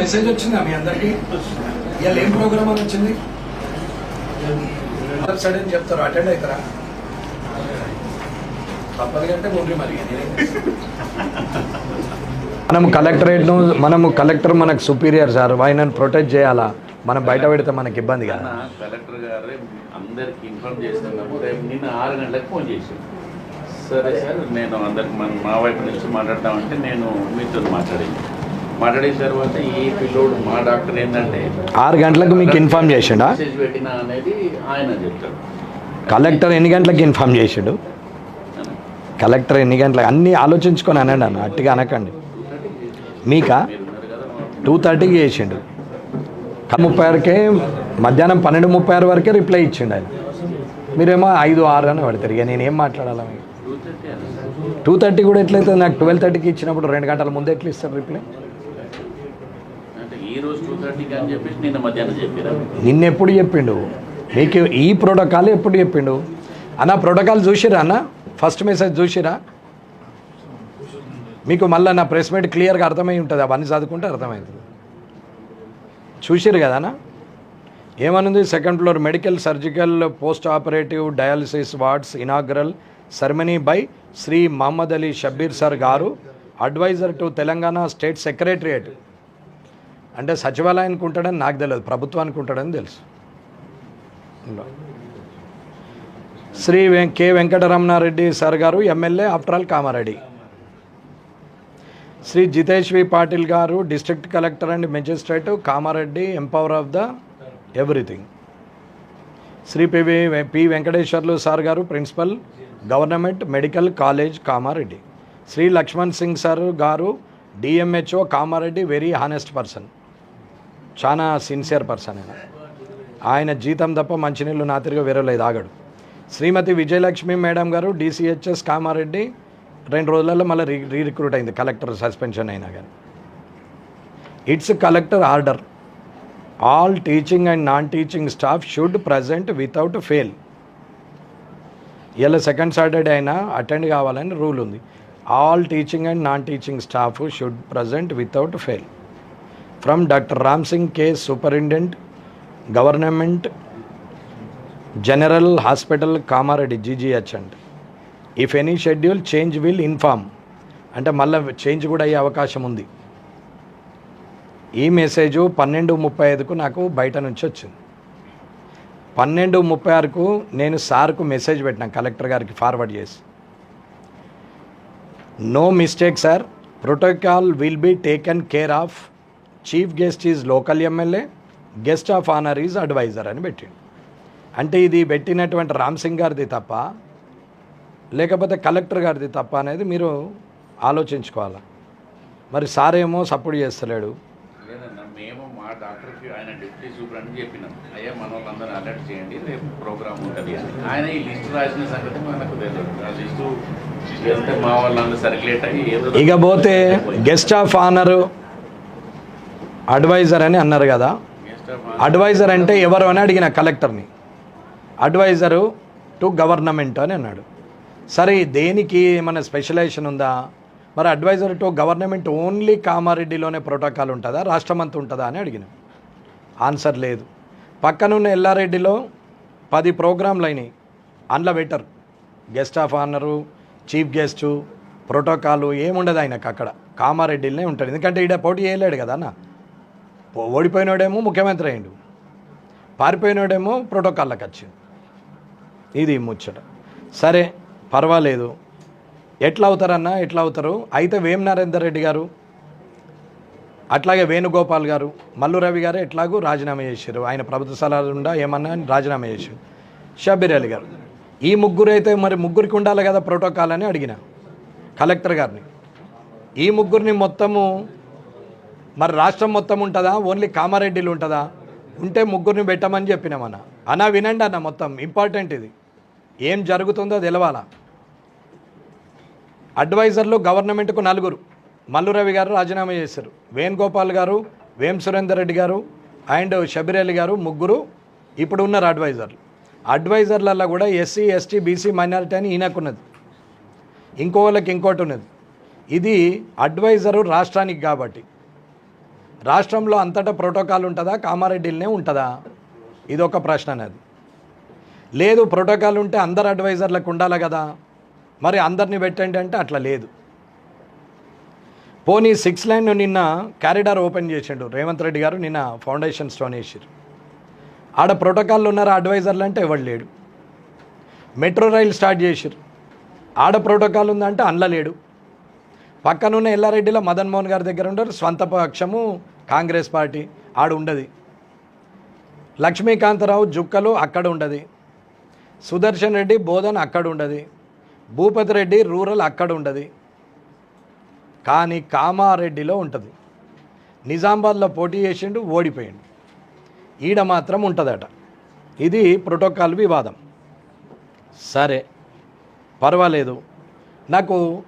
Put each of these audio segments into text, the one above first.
Message వచ్చిందా మీ అందరికి? ఇవాళ ఏం ప్రోగ్రామ్ అని వచ్చింది? సైడ్ అని చెప్తారు అటెండ్ అవుతారా తప్పదు కంటే ముందు మరి? మనం కలెక్టరేట్ను మనము కలెక్టర్ మనకు సుపీరియర్ సార్ ఆయనను ప్రొటెక్ట్ చేయాలా? మనం బయట పెడితే మనకి ఇబ్బంది కదా. కలెక్టర్ గారు అందరికి ఇన్ఫార్మ్ చేస్తున్నాము రేపు నిన్న ఆరు గంటలకు ఫోన్ చేశాను సరే సార్ నేను అందరికి మన మా వైపు నుంచి మాట్లాడతామంటే నేను మీతో మాట్లాడింది. మాట్లాడిన తర్వాత ఈ పిల్లోడు మా డాక్టర్ ఏంటంటే ఆరు గంటలకు మీకు ఇన్ఫార్మ్ చేసిండా? మెసేజ్ పెట్టినా అనేది ఆయన చెప్తాడు. కలెక్టర్ ఎన్ని గంటలకు ఇన్ఫార్మ్ చేసిండు? కలెక్టర్ ఎన్ని గంటలకు? అన్నీ ఆలోచించుకొని అనండి అన్న అట్టిగా అనకండి. మీకా? టూ థర్టీకి చేసిండు. ముప్పై ఆరుకే మధ్యాహ్నం పన్నెండు ముప్పై ఆరు వరకే రిప్లై ఇచ్చిండు ఆయన. మీరేమో ఐదు ఆరు అని పడతారు. ఇక నేనేం మాట్లాడాలి మీకు? టూ థర్టీ కూడా ఎట్లయితే నాకు ట్వెల్వ్ థర్టీకి ఇచ్చినప్పుడు రెండు గంటల ముందు ఎట్లా ఇస్తారు రిప్లై ఈ రోజు టూ థర్టీకి అని చెప్పేసి నిన్న మధ్యాహ్నం చెప్పారా. నిన్న ఎప్పుడు చెప్పిండు? మీకు ఈ ప్రోటోకాల్ ఎప్పుడు చెప్పిండు? అన్న ప్రోటోకాల్ చూసిరా అన్న? ఫస్ట్ మెసేజ్ చూసిరా మీకు మళ్ళీ నా ప్రెస్ మీట్ క్లియర్గా అర్థమై ఉంటుంది అవన్నీ చదువుకుంటే అర్థమవుతుంది చూసిరు కదా అన్న? ఏమనుంది? Second floor medical surgical post operative dialysis wards inaugural ceremony by Sri Mohammed Ali Shabbir sir garu advisor to Telangana state secretariat అంటే సచివాలయానికి ఉంటాడని నాకు తెలియదు ప్రభుత్వానికి ఉంటాడని తెలుసు. Shri వెం K Venkataramanareddy sir garu MLA after all Kamareddy. Shri Jitesh V Patil garu district collector and magistrate Kamareddy empower of the everything. Shri PV P Venkateswarlu sir garu principal government medical college Kamareddy. Shri Laxman Singh sir garu DMHO Kamareddy very honest person. చాలా sincere person ఆయన. ఆయన జీతం తప్ప మంచినీళ్ళు నా తిరిగి లేదు ఆగడు శ్రీమతి విజయలక్ష్మి మేడం గారు డిసిహెచ్ఎస్ కామారెడ్డి రెండు రోజులలో మళ్ళీ రీ రీ రిక్రూట్ అయింది కలెక్టర్ సస్పెన్షన్ అయినా కానీ. It's collector order all teaching and non teaching staff should present without fail ఇలా సెకండ్ సాటర్డే అయినా అటెండ్ కావాలని రూల్ ఉంది. All teaching and non teaching staff should present without fail from doctor Ram Singh K superintendent government general hospital Kamareddy GGH and if any schedule change will inform అంటే మళ్ళీ change కూడా అయ్యే అవకాశం ఉంది. ఈ message పన్నెండు ముప్పై ఐదుకు నాకు బయట నుంచి వచ్చింది. పన్నెండు ముప్పై ఆరుకు నేను సార్కు మెసేజ్ పెట్టినా కలెక్టర్ గారికి ఫార్వర్డ్ చేసి. No mistake sir protocol will be taken care of chief guest is local MLA guest of honour is advisor అని పెట్టిండు. అంటే ఇది పెట్టినటువంటి రామ్ సింగ్ గారిది తప్ప లేకపోతే కలెక్టర్ గారిది తప్ప అనేది మీరు ఆలోచించుకోవాలి? మరి సార్ ఏమో సపోర్ట్ చేస్తలేడు. లేదన్నా మేము మా డాక్టర్కి ఆయన డిప్యూటీ సూపరింటెండెంట్ చెప్పినాం. అయ్యా మన వాళ్ళందరూ అలర్ట్ చేయండి రేపు ప్రోగ్రామ్ ఉంటుంది అని. ఆయన ఈ లిస్ట్ రాసిన సంగతి మనకు తెలియదు. ఆ లిస్టు వెళ్తే మా వాళ్ళందరూ సర్క్యులేట్ అయ్యి ఏదో ఇక పోతే గెస్ట్ ఆఫ్ ఆనర్ అడ్వైజర్ అని అన్నారు కదా. అడ్వైజర్ అంటే ఎవరు అని అడిగిన కలెక్టర్ని. అడ్వైజరు టు గవర్నమెంట్ అని అన్నాడు. సరే దేనికి ఏమైనా స్పెషలైజేషన్ ఉందా? మరి అడ్వైజర్ టు గవర్నమెంట్ ఓన్లీ కామారెడ్డిలోనే ప్రోటోకాల్ ఉంటుందా? రాష్ట్రం అంతా ఉంటుందా అని అడిగిన. ఆన్సర్ లేదు. పక్కనున్న ఎల్లారెడ్డిలో పది ప్రోగ్రాంలు అయినాయి. అందులో better guest of honour chief guest protocol ఏముండదు ఆయనకు అక్కడ. కామారెడ్డిలోనే ఉంటాడు ఎందుకంటే ఈడ పోటీ చేయలేడు కదా అన్న. ఓడిపోయినోడేమో ముఖ్యమంత్రి అయ్యిండు. పారిపోయినోడేమో ప్రోటోకాల్లోకి వచ్చింది ఇది ముచ్చట. సరే పర్వాలేదు. ఎట్లా అవుతారన్నా ఎట్లా అవుతారు అయితే వేం నరేందర్ రెడ్డి గారు? అట్లాగే వేణుగోపాల్ గారు? మల్లు రవి గారు ఎట్లాగూ రాజీనామా చేశారు? ఆయన ప్రభుత్వ సలహాలు ఉండా ఏమన్నా అని రాజీనామా చేశారు? షబీర్ అలీ గారు. ఈ ముగ్గురు అయితే మరి ముగ్గురికి ఉండాలి కదా ప్రోటోకాల్ అని అడిగిన. కలెక్టర్ గారిని. ఈ ముగ్గురిని మొత్తము మరి రాష్ట్రం మొత్తం ఉంటుందా? ఓన్లీ కామారెడ్డిలు ఉంటుందా? ఉంటే ముగ్గురిని పెట్టమని చెప్పినామన్న అన్న. వినండి అన్న మొత్తం ఇంపార్టెంట్ ఇది. ఏం జరుగుతుందో తెలవాలా. అడ్వైజర్లు గవర్నమెంట్కు నలుగురు. మల్లు రవి గారు రాజీనామా చేశారు. వేణుగోపాల్ గారు వేం సురేందర్ రెడ్డి గారు అండ్ షబీర్ గారు ముగ్గురు ఇప్పుడు ఉన్నారు అడ్వైజర్లు. అడ్వైజర్లలో కూడా ఎస్సీ ఎస్టీ బీసీ మైనారిటీ అని ఈయనకున్నది. ఇంకో వాళ్ళకి ఇంకోటి ఉన్నది. ఇది అడ్వైజరు రాష్ట్రానికి కాబట్టి. రాష్ట్రంలో అంతటా ప్రోటోకాల్ ఉంటుందా? కామారెడ్డిలోనే ఉంటుందా? ఇది ఒక ప్రశ్న అనేది. లేదు ప్రోటోకాల్ ఉంటే అందరు అడ్వైజర్లకు ఉండాలి కదా. మరి అందరిని పెట్టండి అంటే అట్లా లేదు. పోనీ సిక్స్ లైన్ నిన్న క్యారిడార్ ఓపెన్ చేసిండు. రేవంత్ రెడ్డి గారు నిన్న ఫౌండేషన్ స్టోన్ వేసారు ఆడ ప్రోటోకాల్ ఉన్నారా అడ్వైజర్లు అంటే ఎవడు లేడు. మెట్రో రైలు స్టార్ట్ చేసారు ఆడ ప్రోటోకాల్ ఉందంటే అందులో లేడు. పక్కనున్న ఎల్లారెడ్డిలో మదన్ మోహన్ గారి దగ్గర ఉండరు స్వంత పక్షము కాంగ్రెస్ పార్టీ ఆడ ఉండదు. లక్ష్మీకాంతరావు జుక్కలు అక్కడ ఉండదు. సుదర్శన్ రెడ్డి బోధన్ అక్కడ ఉండదు. భూపతి రెడ్డి రూరల్ అక్కడ ఉండదు. కానీ కామారెడ్డిలో ఉంటుంది. నిజామాబాద్లో పోటీ చేసిండు ఓడిపోయిండు. ఈడ మాత్రం ఉంటుందట. ఇది ప్రోటోకాల్ వివాదం. సరే పర్వాలేదు. నాకు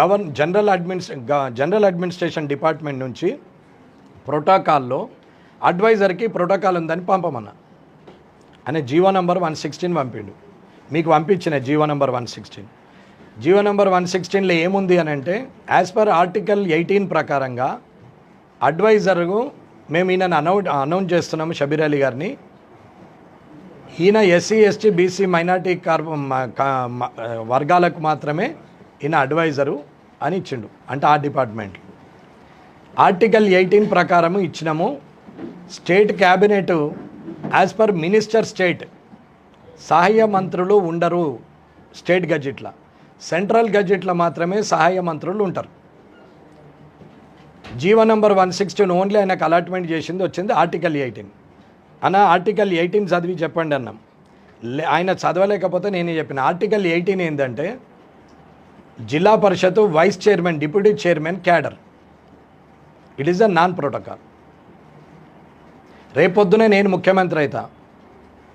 గవర్న జనరల్ అడ్మినిస్ గ- జనరల్ అడ్మినిస్ట్రేషన్ డిపార్ట్మెంట్ నుంచి ప్రోటోకాల్లో అడ్వైజర్కి ప్రోటోకాల్ ఉందని పంపమన్నా. అనే జీవో నంబర్ వన్ సిక్స్టీన్ పంపిండు. మీకు పంపించిన GO number one sixteen. GO number one సిక్స్టీన్లో ఏముంది అని అంటే యాజ్ పర్ ఆర్టికల్ ఎయిటీన్ ప్రకారంగా అడ్వైజర్కు మేము ఈయన అనౌ అనౌన్స్ చేస్తున్నాము షబీర్ అలీ గారిని. ఈయన ఎస్సీ ఎస్టీ బీసీ మైనార్టీ కార్ వర్గాలకు మాత్రమే ఈయన అడ్వైజరు అని ఇచ్చిండు. అంటే ఆ డిపార్ట్మెంట్ ఆర్టికల్ ఎయిటీన్ ప్రకారము ఇచ్చినాము. State cabinet as per minister state సహాయ మంత్రులు ఉండరు స్టేట్ గజెట్ల. సెంట్రల్ గజెట్ల మాత్రమే సహాయ మంత్రులు ఉంటారు. GO number one sixteen only ఆయనకు అలాట్మెంట్ చేసింది వచ్చింది ఆర్టికల్ ఎయిటీన్. అన్న ఆర్టికల్ ఎయిటీన్ చదివి చెప్పండి అన్నాం. లే- ఆయన చదవలేకపోతే నేనే చెప్పిన. ఆర్టికల్ ఎయిటీన్ ఏంటంటే Zilla Parishad vice chairman deputy chairman cadre. It is a non protocol రేపొద్దునే నేను ముఖ్యమంత్రి అవుతా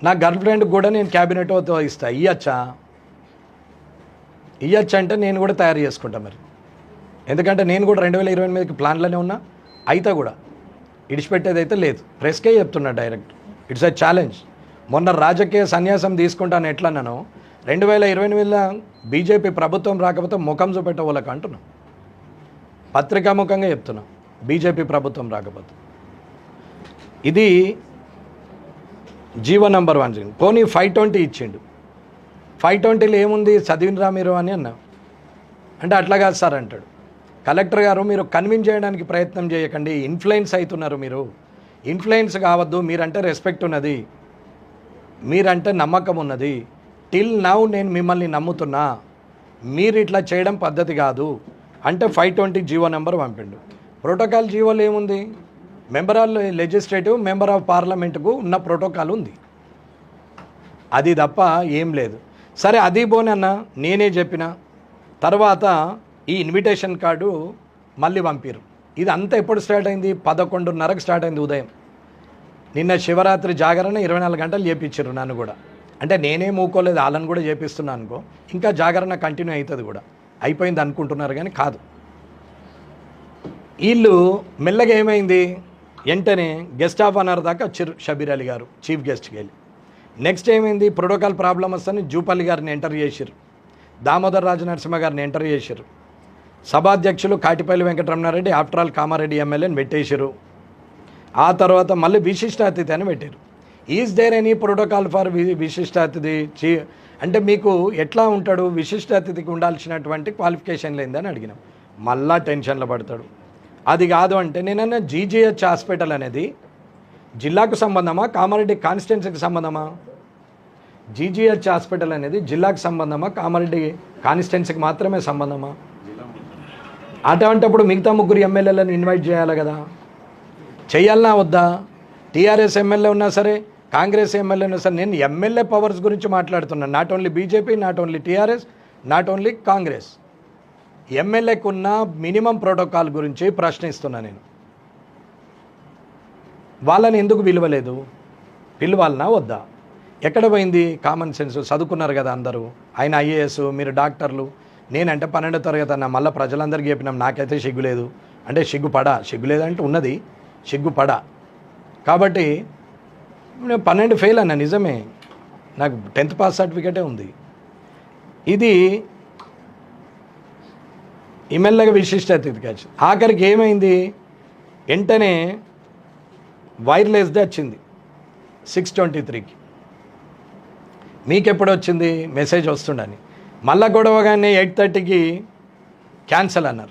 నా గర్ల్ ఫ్రెండ్ కూడా నేను క్యాబినెట్ ఇస్తా. ఇయ్యచ్చా? ఇయ్యచ్చా అంటే నేను కూడా తయారు చేసుకుంటా మరి. ఎందుకంటే నేను కూడా రెండు వేల ఇరవై ఎనిమిదికి ప్లాన్లోనే ఉన్నా. అయితే కూడా. ఇడిచిపెట్టేది అయితే లేదు. ప్రెస్కే చెప్తున్నా డైరెక్ట్. ఇట్స్ అ ఛాలెంజ్ మొన్న రాజకీయ సన్యాసం తీసుకుంటాను ఎట్లా నేను రెండు వేల ఇరవై ఎనిమిదిలో బీజేపీ ప్రభుత్వం రాకపోతే ముఖం చూపెట్టవాళ్ళకి అంటున్నాను పత్రికాముఖంగా చెప్తున్నా. బీజేపీ ప్రభుత్వం రాకపోతే. ఇది జీవో నెంబర్ వన్ పోనీ ఫైవ్ ట్వంటీ ఇచ్చిండు. ఫైవ్ ట్వంటీలో ఏముంది? చదివినరా మీరు అని అన్నా. అంటే అట్లా కాదు సార్ అంటాడు. కలెక్టర్ గారు మీరు కన్విన్స్ చేయడానికి ప్రయత్నం చేయకండి. ఇన్ఫ్లుయెన్స్ అవుతున్నారు మీరు. ఇన్ఫ్లుయెన్స్ కావద్దు. మీరంటే రెస్పెక్ట్ ఉన్నది. మీరంటే నమ్మకం ఉన్నది. టిల్ నౌ నేను మిమ్మల్ని నమ్ముతున్నా. మీరు ఇట్లా చేయడం పద్ధతి కాదు. అంటే ఫైవ్ ట్వంటీ జీవో నెంబర్ పంపిండు. ప్రోటోకాల్ జీవోలో ఏముంది? Member of legislative member of పార్లమెంట్కు ఉన్న ప్రోటోకాల్ ఉంది. అది తప్ప ఏం లేదు. సరే అది పోనన్న నేనే చెప్పిన. తర్వాత ఈ ఇన్విటేషన్ కార్డు మళ్ళీ పంపారు. ఇది అంతా ఎప్పుడు స్టార్ట్ అయింది? పదకొండున్నరకు స్టార్ట్ అయింది ఉదయం. నిన్న శివరాత్రి జాగరణ ఇరవై నాలుగు గంటలు చేపించారు నన్ను కూడా. అంటే నేనే మూకోలేదు వాళ్ళని కూడా చేపిస్తున్నాను అనుకో. ఇంకా జాగరణ కంటిన్యూ అవుతుంది కూడా. అయిపోయింది అనుకుంటున్నారు కానీ కాదు. వీళ్ళు మెల్లగా ఏమైంది? వెంటనే గెస్ట్ ఆఫ్ ఆనర్ దాకా వచ్చారు షబీర్ అలీ గారు చీఫ్ గెస్ట్కి వెళ్ళి. నెక్స్ట్ ఏమైంది? ప్రోటోకాల్ ప్రాబ్లమ్ వస్తని జూపల్లి గారిని ఎంటర్ చేశారు దామోదర్ రాజు నరసింహ గారిని ఎంటర్ చేశారు సభాధ్యక్షులు కాటిపల్లి వెంకటరమణారెడ్డి ఆఫ్టర్ ఆల్ కామారెడ్డి ఎమ్మెల్యేని పెట్టేశారు ఆ తర్వాత మళ్ళీ విశిష్ట అతిథి అని పెట్టారు is there any protocol for విశిష్ట అతిథి? చీ అంటే మీకు ఎట్లా ఉంటాడు? విశిష్ట అతిథికి ఉండాల్సినటువంటి క్వాలిఫికేషన్ లేదని అడిగినాం. మళ్ళా టెన్షన్లో పడతాడు. అది కాదు అంటే నేనన్నా జీజీహెచ్ హాస్పిటల్ అనేది జిల్లాకు సంబంధమా? కామారెడ్డి కాన్స్టిట్యున్సీకి సంబంధమా? జీజీహెచ్ హాస్పిటల్ అనేది జిల్లాకు సంబంధమా? కామారెడ్డి కాన్స్టిట్యున్సీకి మాత్రమే సంబంధమా? అటువంటిప్పుడు మిగతా ముగ్గురు ఎమ్మెల్యేలను ఇన్వైట్ చేయాలి కదా. చేయాలనా వద్దా? టీఆర్ఎస్ ఎమ్మెల్యే ఉన్నా సరే కాంగ్రెస్ ఎమ్మెల్యే ఉన్నా సరే నేను ఎమ్మెల్యే పవర్స్ గురించి మాట్లాడుతున్నాను not only BJP not only TRS not only Congress ఎమ్మెల్యేకు ఉన్న మినిమం ప్రోటోకాల్ గురించి ప్రశ్నిస్తున్నా నేను. వాళ్ళని ఎందుకు పిలవలేదు? పిలవాలనా వద్దా? ఎక్కడ పోయింది? కామన్ సెన్స్ చదువుకున్నారు కదా అందరూ. ఆయన ఐఏఎస్ మీరు డాక్టర్లు. నేనంటే పన్నెండో తరగతి అన్న మళ్ళీ ప్రజలందరికీ చెప్పినాం నాకైతే సిగ్గులేదు అంటే సిగ్గు సిగ్గులేదంటే లేదంటే ఉన్నది. సిగ్గుపడా. కాబట్టి నేను పన్నెండు ఫెయిల్ అన్న నిజమే. నాకు టెన్త్ పాస్ సర్టిఫికేటే ఉంది. ఇది ఎమ్మెల్యేగా విశిష్ట అతిథి ఆఖరికి ఏమైంది? వెంటనే వైర్లెస్దే వచ్చింది. సిక్స్ ట్వంటీ త్రీకి మీకు ఎప్పుడు వచ్చింది? మెసేజ్ వస్తుండని. మళ్ళా గొడవగానే ఎయిట్ థర్టీకి క్యాన్సల్ అన్నారు.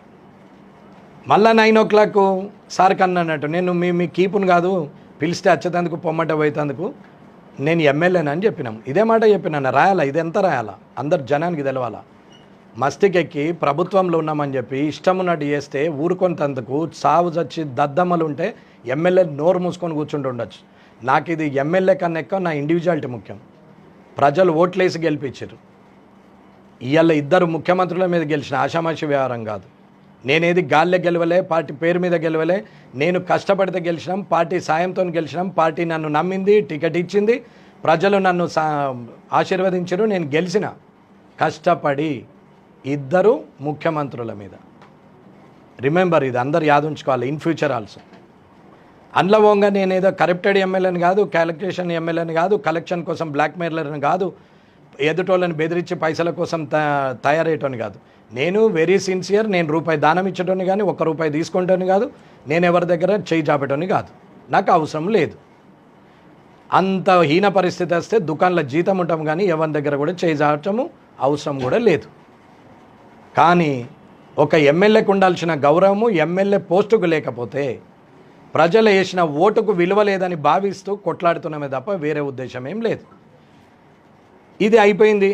మళ్ళా నైన్ ఓ క్లాక్ సార్ కన్నా అన్నట్టు నేను మీ మీ కీపును కాదు పిలిస్తే వచ్చేటందుకు పొమ్మట పోయేందుకు నేను ఎమ్మెల్యేనని అని చెప్పినాం. ఇదే మాట చెప్పినాను. రాయాలా? ఇది ఎంత రాయాలా? అందరు జనానికి తెలవాలా? మస్తికెక్కి ప్రభుత్వంలో ఉన్నామని చెప్పి ఇష్టం ఉన్నట్టు చేస్తే ఊరుకొంతందుకు సావు చచ్చి దద్దమ్మలు ఉంటే ఎమ్మెల్యే నోరు మూసుకొని కూర్చుంటూ ఉండొచ్చు. నాకు ఇది ఎమ్మెల్యే కన్నా ఎక్కువ నా ఇండివిజువాలిటీ ముఖ్యం. ప్రజలు ఓట్లేసి గెలిపించారు. ఇవాళ ఇద్దరు ముఖ్యమంత్రుల మీద గెలిచిన ఆషామాషి వ్యవహారం కాదు. నేనేది గాల్లే గెలవలే పార్టీ పేరు మీద గెలవలే నేను కష్టపడితే గెలిచినాం పార్టీ సాయంతో గెలిచినాం పార్టీ నన్ను నమ్మింది టికెట్ ఇచ్చింది ప్రజలు నన్ను సా ఆశీర్వదించారు నేను గెలిచిన. కష్టపడి ఇద్దరు ముఖ్యమంత్రుల మీద. రిమెంబర్ ఇది అందరు యాదుంచుకోవాలి ఇన్ ఫ్యూచర్ ఆల్సో అందులో పోగా నేను ఏదో కరప్టెడ్ ఎమ్మెల్యేని కాదు క్యాలిక్యులేషన్ ఎమ్మెల్యేని కాదు కలెక్షన్ కోసం బ్లాక్ మెయిలర్ని కాదు ఎదుటోళ్ళని బెదిరించి పైసల కోసం త తయారయ్యేటోని కాదు. నేను వెరీ సిన్సియర్ నేను రూపాయి దానం ఇచ్చేటోని కానీ ఒక్క రూపాయి తీసుకుంటాను కాదు నేను ఎవరి దగ్గర చేయి చాపేటోని కాదు. నాకు అవసరం లేదు. అంత హీన పరిస్థితి వస్తే దుకాణంలో జీతం ఉంటాం కానీ ఎవరి దగ్గర కూడా చేయి చాపటము అవసరం కూడా లేదు. కానీ ఒక ఎమ్మెల్యేకు ఉండాల్సిన గౌరవము ఎమ్మెల్యే పోస్టుకు లేకపోతే ప్రజలు వేసిన ఓటుకు విలువ లేదని భావిస్తూ కొట్లాడుతున్నామే తప్ప వేరే ఉద్దేశం ఏం లేదు. ఇది అయిపోయింది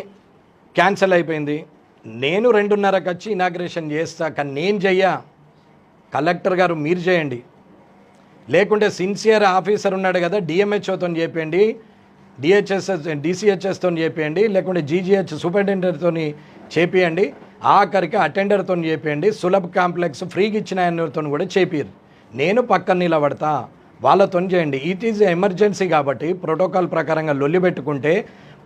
క్యాన్సిల్ అయిపోయింది. నేను రెండున్నరకు వచ్చి ఇనాగ్రేషన్ చేస్తా కానీ నేను చెయ్యా. కలెక్టర్ గారు మీరు చేయండి. లేకుంటే సిన్సియర్ ఆఫీసర్ ఉన్నాడు కదా డిఎంహెచ్ఓతో చెప్పండి డిహెచ్ఎస్ఎస్ డిసిహెచ్ఎస్తో చెప్పేయండి లేకుంటే జీజీహెచ్ సూపరింటెండెంట్తో చేపియండి ఆఖరికి అటెండర్తో చేపియండి సులభ్ కాంప్లెక్స్ ఫ్రీగా ఇచ్చిన ఆయనతో కూడా చేపియరు నేను పక్కన నిలబడతా. వాళ్ళతో చేయండి. ఇట్ ఈజ్ ఎమర్జెన్సీ కాబట్టి ప్రోటోకాల్ ప్రకారంగా లొల్లి పెట్టుకుంటే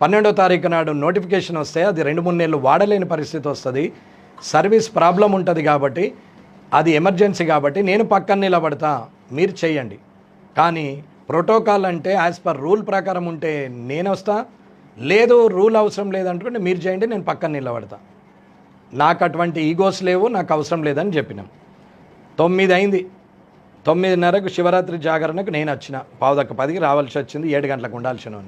పన్నెండో తారీఖు నాడు నోటిఫికేషన్ వస్తే అది రెండు మూడు నెలలు వాడలేని పరిస్థితి వస్తుంది. సర్వీస్ ప్రాబ్లం ఉంటుంది కాబట్టి అది ఎమర్జెన్సీ కాబట్టి నేను పక్కన నిలబడతా. మీరు చేయండి. కానీ ప్రోటోకాల్ అంటే యాజ్ పర్ రూల్ ప్రకారం ఉంటే నేను వస్తా లేదు రూల్ అవసరం లేదనుకుంటే మీరు చేయండి నేను పక్కన నిలబడతా. నాకు అటువంటి ఈగోస్ లేవు నాకు అవసరం లేదని చెప్పినాం. తొమ్మిది అయింది తొమ్మిదిన్నరకు శివరాత్రి జాగరణకు నేను వచ్చిన. పావుదక్క పదికి రావాల్సి వచ్చింది ఏడు గంటలకు ఉండాల్సిన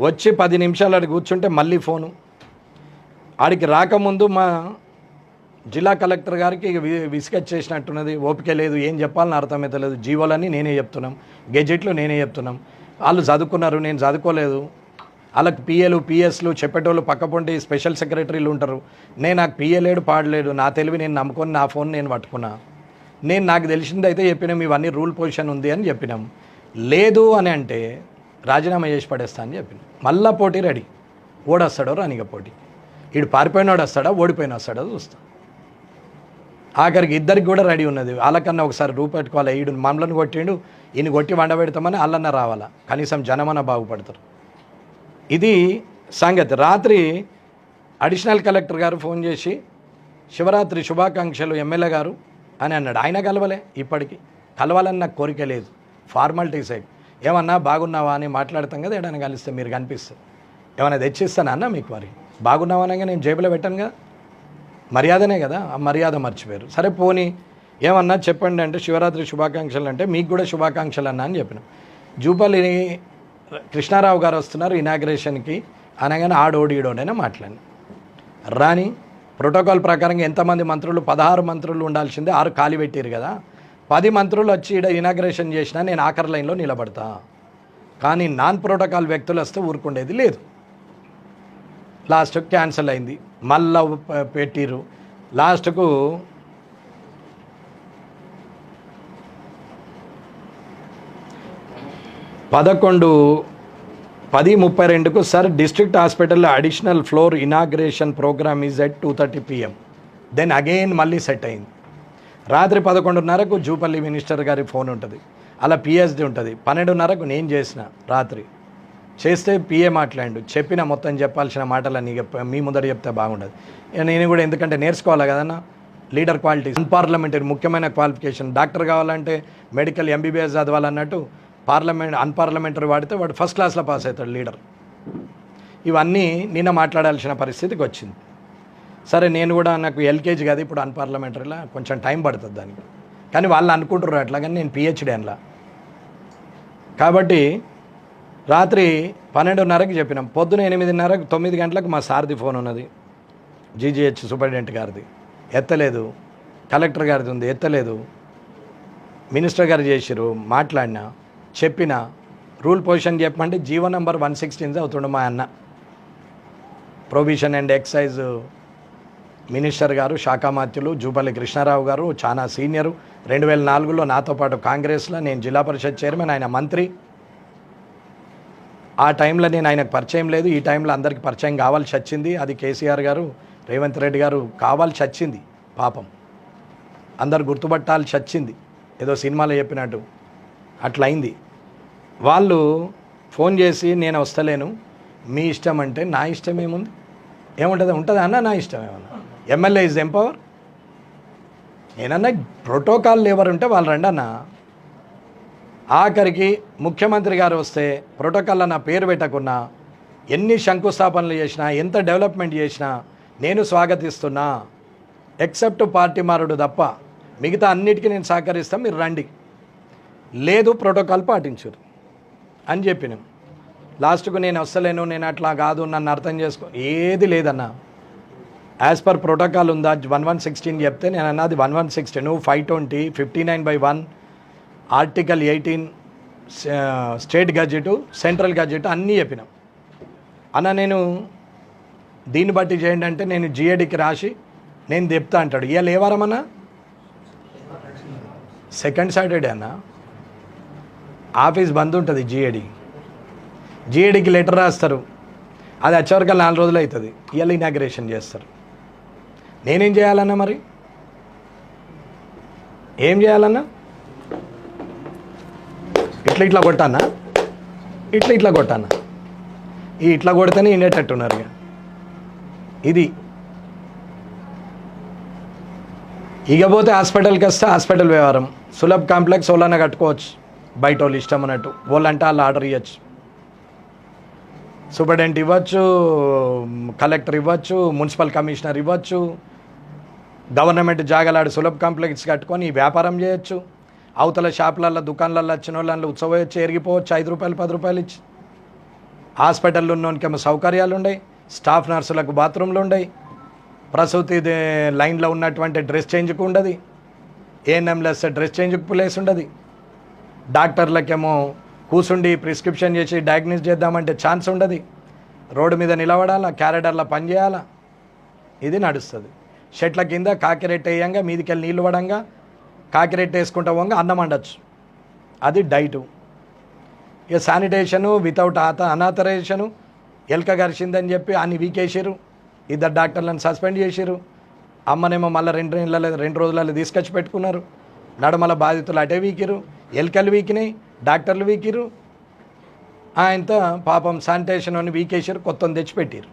వచ్చి పది నిమిషాలు అడిగి కూర్చుంటే మళ్ళీ ఫోను. ఆడికి రాకముందు మా జిల్లా కలెక్టర్ గారికి ఇక ఓపిక లేదు ఏం చెప్పాలని లేదు జీవోలని నేనే చెప్తున్నాం. గెజెట్లు నేనే చెప్తున్నాం. వాళ్ళు చదువుకున్నారు నేను చదువుకోలేదు. వాళ్ళకి పిఏలు పిఎస్లు చెప్పేటోళ్ళు పక్కపొంటి స్పెషల్ సెక్రటరీలు ఉంటారు. నేను నాకు పిఏ లేడు పాడలేడు నా తెలివి నేను నమ్ముకొని నా ఫోన్ నేను పట్టుకున్నా. నేను నాకు తెలిసింది అయితే చెప్పినాం ఇవన్నీ రూల్ పొజిషన్ ఉంది అని చెప్పినాం. లేదు అని అంటే రాజీనామా చేసి పడేస్తా అని చెప్పిన. మళ్ళా పోటీ రెడీ. ఓడొస్తాడో రానిక పోటీ. ఈడు పారిపోయినోడు వస్తాడా ఓడిపోయిన వస్తాడో చూస్తా. ఆఖరికి ఇద్దరికి కూడా రెడీ ఉన్నది. వాళ్ళకన్నా ఒకసారి రూపెట్టుకోవాలి ఈడు మమ్మల్ని కొట్టిండు ఈయన కొట్టి వండబెడతామని వాళ్ళన్నా రావాలా. కనీసం జనమన బాగుపడతారు. ఇది సంగతి. రాత్రి అడిషనల్ కలెక్టర్ గారు ఫోన్ చేసి శివరాత్రి శుభాకాంక్షలు ఎమ్మెల్యే గారు అని అన్నాడు. ఆయన కలవలే ఇప్పటికీ. కలవాలని నాకు కోరిక లేదు. ఫార్మాలిటీ సైడ్ ఏమన్నా బాగున్నావా అని మాట్లాడతాం కదా ఏడైనా కలిస్తే మీరు కనిపిస్తుంది ఏమైనా తెచ్చిస్తానా అన్న మీకు మరి? బాగున్నావా అనగా నేను జేబులో పెట్టాను కదా. మర్యాదనే కదా ఆ మర్యాద మర్చిపోయారు. సరే పోనీ ఏమన్నా చెప్పండి అంటే శివరాత్రి శుభాకాంక్షలు అంటే మీకు కూడా శుభాకాంక్షలు అన్నా అని చెప్పిన. జూపల్లి కృష్ణారావు గారు వస్తున్నారు ఇనాగ్రేషన్కి. అనగానే ఆడోడీడోడైనా మాట్లాడి రాని ప్రోటోకాల్ ప్రకారంగా ఎంతమంది మంత్రులు? పదహారు మంత్రులు ఉండాల్సిందే. ఆరు ఖాళీ పెట్టారు కదా. పది మంత్రులు వచ్చి ఈడ ఇనాగ్రేషన్ చేసినా నేను ఆఖరి లైన్లో నిలబడతా. కానీ నాన్ ప్రోటోకాల్ వ్యక్తులు వస్తే ఊరుకుండేది లేదు. లాస్ట్కు క్యాన్సిల్ అయింది. మళ్ళా పెట్టిరు పెట్టిర్రు. లాస్ట్కు పదకొండు పది ముప్పై రెండుకు సార్ డిస్ట్రిక్ట్ హాస్పిటల్లో additional floor inauguration programme is at two thirty PM. Then again మళ్ళీ సెట్ అయింది. రాత్రి పదకొండున్నరకు జూపల్లి మినిస్టర్ గారి ఫోన్ ఉంటుంది. అలా పిఎస్డి ఉంటుంది. పన్నెండున్నరకు నేను చేసిన రాత్రి. చేస్తే పిఏ మాట్లాడు చెప్పిన మొత్తం చెప్పాల్సిన మాటలన్నీ మీ ముందర చెప్తే బాగుండదు. నేను కూడా ఎందుకంటే నేర్చుకోవాలి కదన్నా? లీడర్ క్వాలిటీ అన్పార్లమెంటరీ ముఖ్యమైన క్వాలిఫికేషన్. డాక్టర్ కావాలంటే మెడికల్ ఎంబీబీఎస్ చదవాలన్నట్టు పార్లమెంట్ అన్పార్లమెంటరీ వాడితే వాడు ఫస్ట్ క్లాస్లో పాస్ అవుతాడు లీడర్. ఇవన్నీ నిన్న మాట్లాడాల్సిన పరిస్థితికి వచ్చింది. సరే నేను కూడా నాకు ఎల్కేజీ కదా ఇప్పుడు అన్పార్లమెంటరీలో కొంచెం టైం పడుతుంది దానికి. కానీ వాళ్ళు అనుకుంటారు అట్లా కానీ నేను పిహెచ్డి అనలా. కాబట్టి రాత్రి పన్నెండున్నరకి చెప్పినాం. పొద్దున ఎనిమిదిన్నరకు తొమ్మిది గంటలకు మా సార్ది ఫోన్ ఉన్నది. జీజీహెచ్ సూపరింటెండెంట్ గారిది. ఎత్తలేదు. కలెక్టర్ గారిది ఉంది ఎత్తలేదు. మినిస్టర్ గారు చేసిరు మాట్లాడినా. చెప్పిన రూల్ పొజిషన్ చెప్పమంటే జీవో నెంబర్ వన్ సిక్స్టీన్స్ అవుతుండే మా అన్న. ప్రొవిషన్ అండ్ ఎక్సైజ్ మినిస్టర్ గారు శాఖామాత్యులు జూపల్లి కృష్ణారావు గారు చాలా సీనియరు. రెండు వేల నాలుగులో నాతో పాటు కాంగ్రెస్లో నేను జిల్లా పరిషత్ చైర్మన్ ఆయన మంత్రి. ఆ టైంలో నేను ఆయనకు పరిచయం లేదు. ఈ టైంలో అందరికి పరిచయం కావాల్సి వచ్చింది. అది కేసీఆర్ గారు రేవంత్ రెడ్డి గారు కావాల్సి వచ్చింది పాపం. అందరు గుర్తుపట్టాల్సి వచ్చింది. ఏదో సినిమాలో చెప్పినట్టు. అట్లయింది. వాళ్ళు ఫోన్ చేసి నేను వస్తలేను మీ ఇష్టం అంటే నా ఇష్టం ఏముంది? ఏముంటుంది? ఉంటుందా అన్న? నా ఇష్టం ఏమన్నా? ఎమ్మెల్యే ఇస్ ఎంపవర్ నేనన్నా ప్రోటోకాల్ ఎవరు ఉంటే వాళ్ళు రండి అన్న. ఆఖరికి ముఖ్యమంత్రి గారు వస్తే ప్రోటోకాల్లో నా పేరు పెట్టకున్నా ఎన్ని శంకుస్థాపనలు చేసినా ఎంత డెవలప్మెంట్ చేసినా నేను స్వాగతిస్తున్నా. ఎక్సెప్ట్ పార్టీ మారుడు తప్ప మిగతా అన్నిటికీ నేను సహకరిస్తాను మీరు రండి. లేదు ప్రోటోకాల్ పాటించరు. అని చెప్పినాం. లాస్ట్కు నేను వస్తలేను నేను అట్లా కాదు నన్ను అర్థం చేసుకో ఏది లేదన్నా. యాజ్ పర్ ప్రోటోకాల్ ఉందా? వన్ వన్ సిక్స్టీన్ చెప్తే నేను అన్నది one one sixteen five twenty fifty nine by one article eighteen state gazette central gazette అన్నీ చెప్పినాం. అన్న నేను దీన్ని బట్టి చేయండి అంటే నేను జిఏడికి రాసి నేను చెప్తా అంటాడు. ఇవాళ ఏ వారం సెకండ్ సాటర్డే అన్నా. ఆఫీస్ బంద్ ఉంటుంది జిఏడి జిఏడికి లెటర్ రాస్తారు. అది వచ్చేవరకు నాలుగు రోజులు అవుతుంది ఇవాళ ఇనాగ్రేషన్ చేస్తారు. నేనేం చేయాలన్నా మరి? ఏం చేయాలన్నా? ఇట్లా ఇట్లా కొట్టానా? ఇట్లా ఇట్లా కొట్టానా? ఈ ఇట్లా కొడితేనే ఇండేటట్టున్నారు ఇక. ఇది. ఇకపోతే హాస్పిటల్కి వస్తే హాస్పిటల్ వ్యవహారం. సులభ్ కాంప్లెక్స్ వాళ్ళనే కట్టుకోవచ్చు. బయట వాళ్ళు ఇష్టం అన్నట్టు. వాళ్ళంటే వాళ్ళు ఆర్డర్ ఇవ్వచ్చు సూపరింటెండెంట్ ఇవ్వచ్చు కలెక్టర్ ఇవ్వచ్చు మున్సిపల్ కమిషనర్ ఇవ్వచ్చు గవర్నమెంట్ జాగలాడు సులభ కాంప్లెక్స్ కట్టుకొని వ్యాపారం చేయొచ్చు. అవతల షాపులల్లో దుకాణాలలో వచ్చిన వాళ్ళని ఉత్సవం వచ్చి ఎరిగిపోవచ్చు ఐదు రూపాయలు పది రూపాయలు ఇచ్చి. హాస్పిటల్లో ఉన్నోనికేమో సౌకర్యాలు ఉన్నాయి స్టాఫ్ నర్సులకు బాత్రూమ్లు ఉన్నాయి ప్రసూతి లైన్లో ఉన్నటువంటి డ్రెస్ చేంజ్కి ఉండదు. ఏఎన్ఎంలెస్ డ్రెస్ చేంజ్కి ప్లేస్ ఉండదు. డాక్టర్లకేమో కూసుండి ప్రిస్క్రిప్షన్ చేసి డయాగ్నోస్ చేద్దామంటే ఛాన్స్ ఉండదు. రోడ్డు మీద నిలబడాలా క్యారెడర్లో పనిచేయాలా ఇది నడుస్తుంది. షెట్ల కింద కాకిరెట్ వేయంగా మీదికెళ్ళి నీళ్ళు పడంగా కాకిరెట్ వేసుకుంటా పోగా అన్నం వండొచ్చు. అది డైటు. ఇక శానిటేషను వితౌట్ ఆత అనాథరైజేషను ఎలక గరిచిందని చెప్పి అన్ని వీకేసారు ఇద్దరు డాక్టర్లను సస్పెండ్ చేశారు అమ్మనేమో మళ్ళీ రెండు నెలల రెండు రోజులలో తీసుకొచ్చి పెట్టుకున్నారు. నడమల బాధితులు అటే వీకిరు ఎలకలు వీకినాయి డాక్టర్లు వీకిరు ఆయనతో పాపం శానిటేషన్ అని వీకేసారు కొత్త తెచ్చిపెట్టారు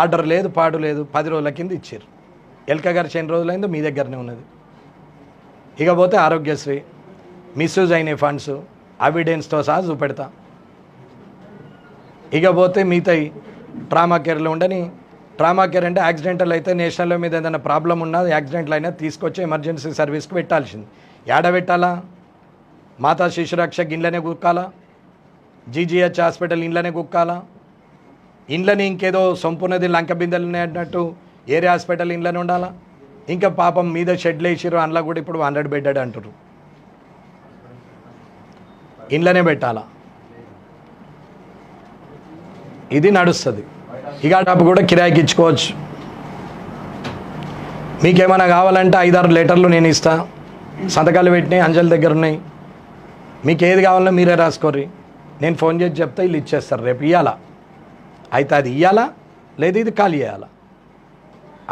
ఆర్డర్ లేదు పాడు లేదు పది రోజుల కింద ఇచ్చారు ఎలక గారు ఎన్ని రోజులైందో మీ దగ్గరనే ఉన్నది. ఇక పోతే ఆరోగ్యశ్రీ మిస్యూజ్ అయిన ఫండ్స్ అవిడెన్స్తో సహా చూపెడతా. ఇక పోతే మిగతాయి ట్రామా కేర్లో ఉండని ట్రామా కేర్ అంటే యాక్సిడెంటల్ అయితే నేషనల్ మీద ఏదైనా ప్రాబ్లం ఉన్నా యాక్సిడెంట్లు అయినా తీసుకొచ్చి ఎమర్జెన్సీ సర్వీస్కి పెట్టాల్సింది. ఏడ పెట్టాలా? మాతా శిశురక్ష ఇండ్లనే కుక్కాలా జీజీహెచ్ హాస్పిటల్ ఇండ్లనే కుక్కాలా ఇండ్లని ఇంకేదో సొంపున్నది లంక బిందెలు అన్నట్టు ఏరియా హాస్పిటల్ ఇండ్లనే ఉండాలా? ఇంకా పాపం మీద షెడ్లు వేసిరు అందులో కూడా ఇప్పుడు హండ్రెడ్ బెడ్డెడ్ అంటారు ఇండ్లనే పెట్టాలా? ఇది నడుస్తుంది. ఇక డబ్బు కూడా కిరాయికి ఇచ్చుకోవచ్చు. మీకేమైనా కావాలంటే ఐదారు లెటర్లు నేను ఇస్తా. సంతకాలు పెట్టినాయి అంజలి దగ్గర ఉన్నాయి. మీకు ఏది కావాలో మీరే రాసుకోర్రి. నేను ఫోన్ చేసి చెప్తే వీళ్ళు ఇచ్చేస్తారు. రేపు ఇవ్వాలా అయితే అది ఇవ్వాలా లేదు ఇది ఖాళీ చేయాలా?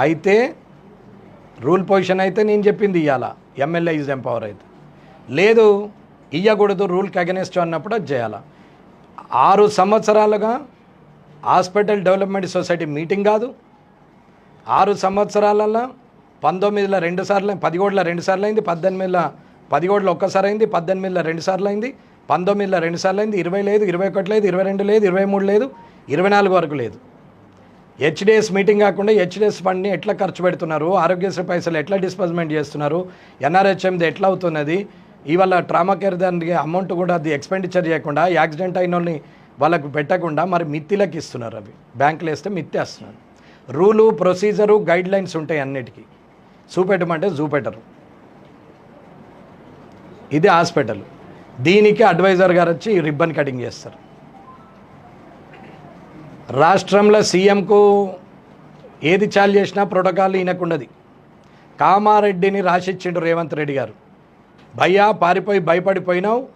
అయితే రూల్ పొజిషన్ అయితే నేను చెప్పింది ఇవ్వాలా ఎమ్మెల్యే ఈజ్ ఎంపవర్ అయితే. లేదు ఇవ్వకూడదు రూల్కి అగెనిస్ట్ అన్నప్పుడు అది చేయాలా? ఆరు సంవత్సరాలుగా హాస్పిటల్ డెవలప్మెంట్ సొసైటీ మీటింగ్ కాదు. ఆరు సంవత్సరాలలో పంతొమ్మిదిలో రెండు పది పదిహేడులో రెండు సార్లు అయింది పద్దెనిమిదిలో పదిహేడులో ఒక్కసారి అయింది పద్దెనిమిదిలో రెండుసార్లు అయింది పంతొమ్మిదిలో రెండుసార్లు అయింది ఇరవై లేదు ఇరవై ఒకటి లేదు ఇరవై రెండు లేదు ఇరవై మూడు లేదు ఇరవై నాలుగు వరకు లేదు. హెచ్డిఎస్ మీటింగ్ కాకుండా హెచ్డిఎస్ ఫండ్ని ఎట్లా ఖర్చు పెడుతున్నారు ఆరోగ్యశ్రీ పైసలు ఎట్లా డిస్బర్స్మెంట్ చేస్తున్నారు ఎన్ఆర్హెచ్ఎంది ఎట్లా అవుతున్నది ఇవాళ ట్రామా కేర్ దానికి అమౌంట్ కూడా అది ఎక్స్పెండిచర్ చేయకుండా యాక్సిడెంట్ అయిన వాళ్ళని వాళ్ళకు పెట్టకుండా మరి మిత్తిలకు ఇస్తున్నారు అవి. బ్యాంకులు వేస్తే మిత్తేస్తున్నారు రూలు ప్రొసీజరు గైడ్ లైన్స్ ఉంటాయి అన్నిటికీ. చూపెట్టమంటే చూపెట్టరు. ఇది హాస్పిటల్. దీనికి అడ్వైజర్ గారు వచ్చి రిబ్బన్ కటింగ్ చేస్తారు. రాష్ట్రంలో సీఎంకు ఏది చాలు చేసినా ప్రోటోకాల్ ఈయనకుండది. కామారెడ్డిని రాసిచ్చిండు రేవంత్ రెడ్డి గారు. భయ్యా పారిపోయి భయపడిపోయినావు.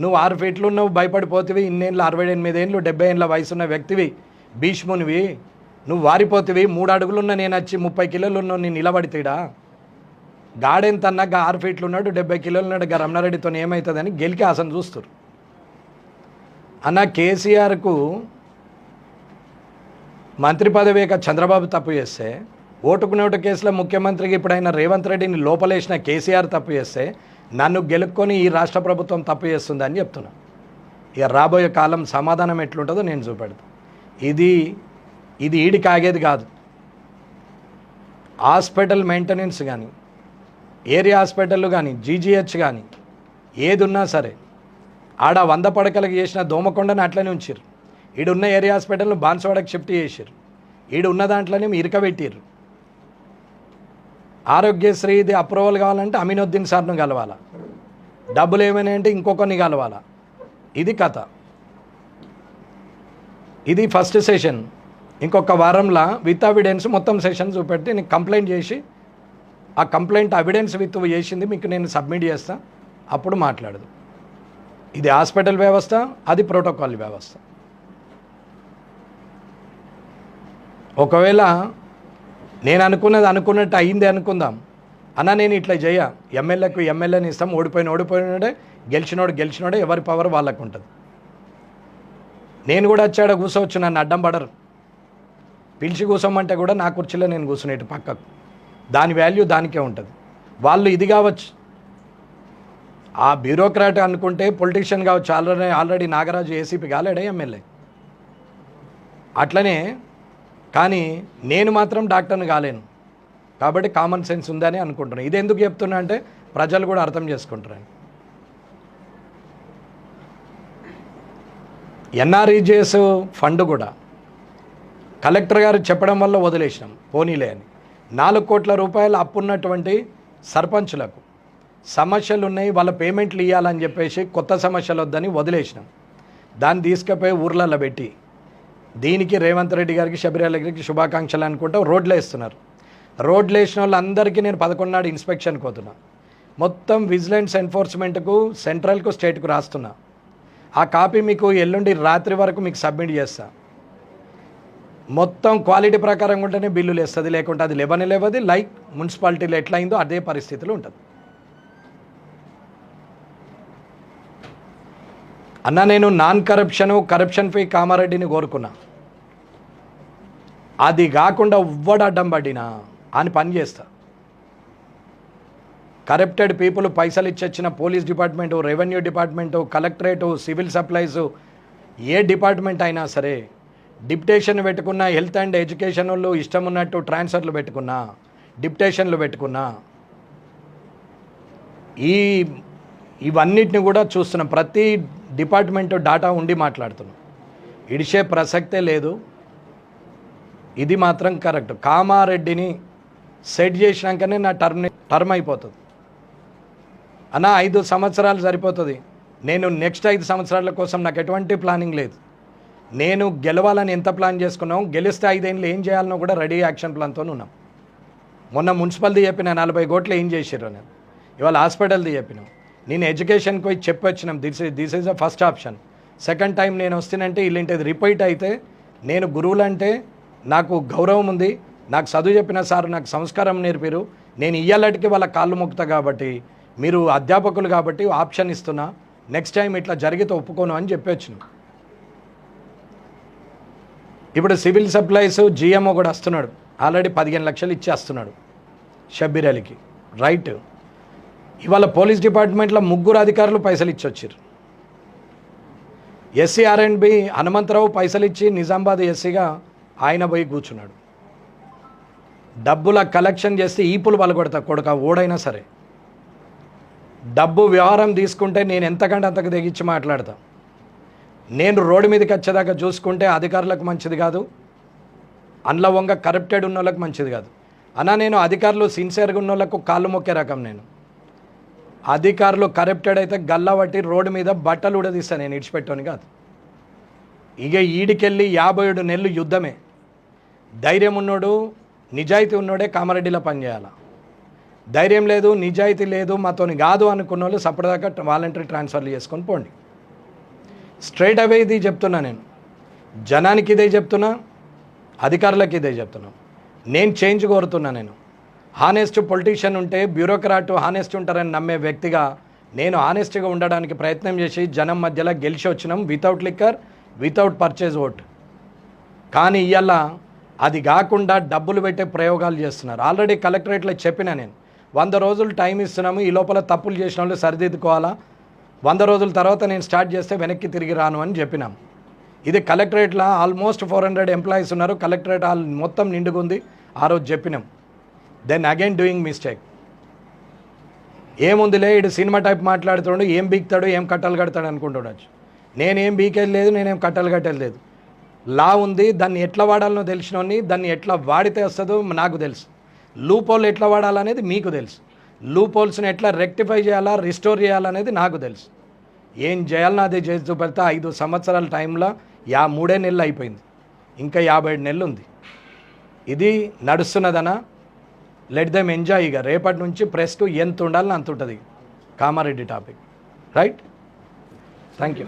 నువ్వు ఆరు ఫీట్లు ఉన్నావు భయపడిపోతివి. ఇన్నేళ్ళు అరవై ఎనిమిది ఏళ్ళు డెబ్బై ఏళ్ళ వయసున్న వ్యక్తివి. భీష్మునివి. నువ్వు వారిపోతివి. మూడు అడుగులున్న నేను వచ్చి ముప్పై కిలోలు ఉన్నావు నేను నిలబడితేడా? గాడెంత అన్నాక ఆరు ఫీట్లు ఉన్నాడు డెబ్బై కిలోలు ఉన్నాడు గా రమణారెడ్డితో ఏమవుతుందని గెలికి ఆసన చూస్తారు అన్న కేసీఆర్కు మంత్రి పదవి యొక్క చంద్రబాబు తప్పు చేస్తే ఓటుకు నోటు కేసులో ముఖ్యమంత్రికి ఇప్పుడైన రేవంత్ రెడ్డిని లోపలేసిన కేసీఆర్ తప్పు చేస్తే నన్ను గెలుక్కొని ఈ రాష్ట్ర ప్రభుత్వం తప్పు చేస్తుందని చెప్తున్నా. ఇక రాబోయే కాలం సమాధానం ఎట్లుంటుందో నేను చూపెడతా. ఇది ఇది ఈడి కాగేది కాదు. హాస్పిటల్ మెయింటెనెన్స్ కానీ ఏరియా హాస్పిటల్ కానీ జీజీహెచ్ కానీ ఏది ఉన్నా సరే ఆడ వంద పడకలకు చేసిన దోమకొండని అట్లనే ఉంచారు ఈడున్న ఏరియా హాస్పిటల్ను బాన్సవాడకు షిఫ్ట్ చేసారు ఈడు ఉన్న దాంట్లోనే ఇరకబెట్టిర్రు ఆరోగ్యశ్రీ ఇది అప్రూవల్ కావాలంటే అమీనుద్దీన్ సార్ను కలవాలా. డబ్బులు ఏమైనా అంటే ఇంకొకరిని కలవాలా. ఇది కథ. ఇది ఫస్ట్ సెషన్. ఇంకొక వారంలో విత్ ఎవిడెన్స్ మొత్తం సెషన్ చూపెట్టి నేను కంప్లైంట్ చేసి ఆ కంప్లైంట్ అవిడెన్స్ విత్ చేసింది మీకు నేను సబ్మిట్ చేస్తా అప్పుడు మాట్లాడదు. ఇది హాస్పిటల్ వ్యవస్థ అది ప్రోటోకాల్ వ్యవస్థ. ఒకవేళ నేను అనుకున్నది అనుకున్నట్టు అయింది అనుకుందాం అన్న నేను ఇట్లా చేయ ఎమ్మెల్యేకు ఎమ్మెల్యేని ఇస్తాం ఓడిపోయిన ఓడిపోయినాడే గెలిచినోడు గెలిచినోడే ఎవరి పవర్ వాళ్ళకు ఉంటుంది. నేను కూడా వచ్చాడ కూర్చోవచ్చు నన్ను అడ్డం పడరు. పిలిచి కూర్చోమంటే కూడా నా కుర్చీలో నేను కూర్చునేటు పక్కకు. దాని వాల్యూ దానికే ఉంటుంది. వాళ్ళు ఇది కావచ్చు. ఆ బ్యూరోక్రాట్ అనుకుంటే పొలిటీషియన్ కావచ్చు. ఆల్రెడీ ఆల్రెడీ నాగరాజు ఏసీపీ కాలేడే ఎమ్మెల్యే. అట్లనే కానీ నేను మాత్రం డాక్టర్ని కాలేను. కాబట్టి కామన్ సెన్స్ ఉందని అనుకుంటున్నాను ఇది ఎందుకు చెప్తున్నా అంటే ప్రజలు కూడా అర్థం చేసుకుంటారని ఎన్ఆర్ఈజేఎస్ ఫండ్ కూడా కలెక్టర్ గారు చెప్పడం వల్ల వదిలేసినాం. పోనీలే అని. నాలుగు కోట్ల రూపాయలు అప్పున్నటువంటి సర్పంచులకు సమస్యలు ఉన్నాయి వాళ్ళ పేమెంట్లు ఇవ్వాలని చెప్పేసి కొత్త సమస్యలు వద్దని వదిలేసినాం. దాన్ని తీసుకుపోయి ఊర్లలో పెట్టి దీనికి రేవంత్ రెడ్డి గారికి శబరిమల గారికి శుభాకాంక్షలు అనుకుంటూ రోడ్లు వేస్తున్నారు. రోడ్లు వేసిన వాళ్ళందరికీ నేను పదకొండు నాడు ఇన్స్పెక్షన్కి పోతున్నా మొత్తం విజిలెన్స్ ఎన్ఫోర్స్మెంట్కు సెంట్రల్కు స్టేట్కు రాస్తున్నా. ఆ కాపీ మీకు ఎల్లుండి రాత్రి వరకు మీకు సబ్మిట్ చేస్తాను మొత్తం క్వాలిటీ ప్రకారం ఉంటేనే బిల్లులు వేస్తుంది లేకుంటే అది లేవని లేవది లైక్ మున్సిపాలిటీలో ఎట్లా అయిందో అదే పరిస్థితిలో ఉంటుంది. అన్న నేను నాన్ కరప్షను కరప్షన్ ఫీ కామారెడ్డిని కోరుకున్నా. అది కాకుండా ఎవ్వడు అడ్డం పడినా అని పని చేస్తా. కరప్టెడ్ పీపుల్ పైసలు ఇచ్చొచ్చిన police department revenue department collectorate civil supplies ఏ డిపార్ట్మెంట్ అయినా సరే డిప్టేషన్ పెట్టుకున్న హెల్త్ అండ్ ఎడ్యుకేషన్ వాళ్ళు ఇష్టం ఉన్నట్టు ట్రాన్స్ఫర్లు పెట్టుకున్నా డిప్టేషన్లు పెట్టుకున్నా ఈ ఇవన్నిటిని కూడా చూస్తున్నాం. ప్రతి డిపార్ట్మెంట్ డాటా ఉండి మాట్లాడుతున్నాం. ఇడిచే ప్రసక్తే లేదు. ఇది మాత్రం కరెక్ట్. కామారెడ్డిని సెట్ చేసినాకనే నా టర్మ్ టర్మ్ అయిపోతుంది. అన్న ఐదు సంవత్సరాలు సరిపోతుంది. నేను నెక్స్ట్ ఐదు సంవత్సరాల కోసం నాకు ఎటువంటి ప్లానింగ్ లేదు. నేను గెలవాలని ఎంత ప్లాన్ చేసుకున్నాం గెలిస్తే ఐదేళ్ళు ఏం చేయాలనో కూడా రెడీ యాక్షన్ ప్లాన్తో ఉన్నాం. మొన్న మున్సిపల్ది చెప్పిన నలభై కోట్లు ఏం చేసిర్రు నేను. ఇవాళ హాస్పిటల్ది చెప్పినాం. నేను ఎడ్యుకేషన్కి పోయి చెప్పొచ్చినాం this this is the first option. Second time నేను వస్తానంటే ఇల్లింటిది రిపీట్ అయితే నేను గురువులంటే నాకు గౌరవం ఉంది. నాకు చదువు చెప్పిన సార్ నాకు సంస్కారం నేర్పారు నేను ఇయ్యాలటికి వాళ్ళ కాళ్ళు మొక్కుతా కాబట్టి మీరు అధ్యాపకులు కాబట్టి ఆప్షన్ ఇస్తున్నా. నెక్స్ట్ టైం ఇట్లా జరిగితే ఒప్పుకోను అని చెప్పొచ్చిన ఇప్పుడు సివిల్ సప్లైస్ జిఎంఓ కూడా వస్తున్నాడు. ఆల్రెడీ పదిహేను లక్షలు ఇచ్చేస్తున్నాడు షబ్బీర్ అలీకి. రైట్. ఇవాళ పోలీస్ డిపార్ట్మెంట్లో ముగ్గురు అధికారులు పైసలు ఇచ్చొచ్చారు SC R and B Hanumantharao పైసలు ఇచ్చి నిజామాబాద్ ఎస్సీగా ఆయన పోయి కూర్చున్నాడు. డబ్బుల కలెక్షన్ చేస్తే ఈపులు పలగొడతా కొడుక ఓడైనా సరే. డబ్బు వ్యవహారం తీసుకుంటే నేను ఎంతకంటే అంతకు తెగించి మాట్లాడతా. నేను రోడ్డు మీదకి వచ్చేదాకా చూసుకుంటే అధికారులకు మంచిది కాదు. అందులో వంగ కరప్టెడ్ ఉన్న వాళ్ళకి మంచిది కాదు. అన్నా నేను అధికారులు సిన్సియర్గా ఉన్న వాళ్ళకు కాళ్ళు మొక్కే రకం నేను. అధికారులు కరప్టెడ్ అయితే గల్లా పట్టి రోడ్డు మీద బట్టలు ఉడదీస్తాను నేను ఇడిచిపెట్టాను కాదు. ఇక ఈడికెళ్ళి యాభై ఏడు నెలలు యుద్ధమే. ధైర్యం ఉన్నోడు నిజాయితీ ఉన్నోడే కామారెడ్డిలో పనిచేయాల? ధైర్యం లేదు నిజాయితీ లేదు మాతోని కాదు అనుకున్న వాళ్ళు సపడదాకా వాలంటరీ ట్రాన్స్ఫర్లు చేసుకొని పోండి. స్ట్రైట్ అవే ఇది చెప్తున్నా నేను. జనానికి ఇదే చెప్తున్నా అధికారులకు ఇదే చెప్తున్నా. నేను చేంజ్ కోరుతున్నా నేను. హానెస్ట్ పొలిటీషియన్ ఉంటే బ్యూరోక్రాట్ హానెస్ట్ ఉంటారని నమ్మే వ్యక్తిగా నేను హానెస్ట్గా ఉండడానికి ప్రయత్నం చేసి జనం మధ్యలో గెలిచి వచ్చినాం without liquor without purchase vote కానీ ఇవాళ అది కాకుండా డబ్బులు పెట్టే ప్రయోగాలు చేస్తున్నారు. ఆల్రెడీ కలెక్టరేట్లో చెప్పిన నేను. వంద రోజులు టైం ఇస్తున్నాము ఈ లోపల తప్పులు చేసిన వాళ్ళు సరిదిద్దుకోవాలా? వంద రోజుల తర్వాత నేను స్టార్ట్ చేస్తే వెనక్కి తిరిగి రాను అని చెప్పినాం. ఇది కలెక్టరేట్లో ఆల్మోస్ట్ ఫోర్ హండ్రెడ్ ఎంప్లాయీస్ ఉన్నారు. కలెక్టరేట్ ఆల్ మొత్తం నిండుకుంది ఆ రోజు చెప్పినాం. దెన్ అగైన్ డూయింగ్ మిస్టేక్ ఏముందిలే ఇటు సినిమా టైప్ మాట్లాడుతున్నాడు ఏం బీక్తాడు ఏం కట్టలు కడతాడు అనుకుంటుండొచ్చు నేనేం బీకేది లేదు నేనేం కట్టలు కట్టేది లేదు. లా ఉంది దాన్ని ఎట్లా వాడాలనో తెలిసినోని దాన్ని ఎట్లా వాడితే వస్తుందో నాకు తెలుసు. లూపోలు ఎట్లా వాడాలనేది మీకు తెలుసు. లూప్ హోల్స్ని ఎట్లా రెక్టిఫై చేయాలా రిస్టోర్ చేయాలనేది నాకు తెలుసు. ఏం చేయాలని అదే చేసి చూపెడితే. ఐదు సంవత్సరాల టైంలో యా మూడే నెలలు అయిపోయింది. ఇంకా యాభై ఏడు నెలలు ఉంది. ఇది నడుస్తున్నదనా? లెట్ దెమ్ ఎంజాయ్ ఇక. రేపటి నుంచి ప్రెస్ టు ఎంత ఉండాలని అంత ఉంటుంది. Kamareddy topic. Right thank you